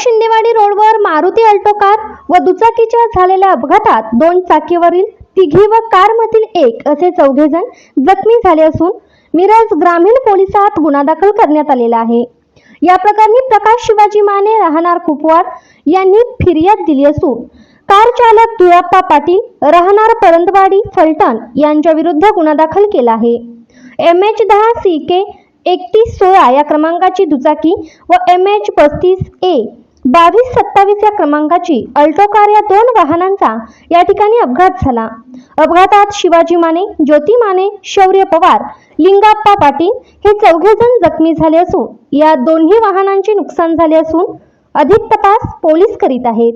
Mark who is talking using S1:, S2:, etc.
S1: शिंदेवाडी रोडवर Maruti Alto car व दुचाकीच्या झालेल्या अपघातात दोन चाकीवरील तिघी व कारमधील एक असे चौघे जण जखमी झाले असून मिरज ग्रामीण पोलिसात गुन्हा दाखल करण्यात आलेला आहे. या प्रकरणी प्रकाश शिवाजी माने राहणार कुपवाड यांनी फिर्याद दिली असून कार चालक धुळप्पा पाटील राहणार परंतवाडी फलटण यांच्या विरुद्ध गुन्हा दाखल केला आहे. एम एच दहा सी के एकतीस सोळा या क्रमांकाची दुचाकी व एम एच पस्तीस ए बावीस सत्तावीस या क्रमांकाची अल्टो कार या दोन वाहनांचा या ठिकाणी अपघात झाला. अपघातात शिवाजी माने ज्योती माने शौर्य पवार लिंगाप्पा पाटील हे चौघे जण जखमी झाले असून या दोन्ही वाहनांचे नुकसान झाले असून अधिक तपास पोलीस करीत आहेत.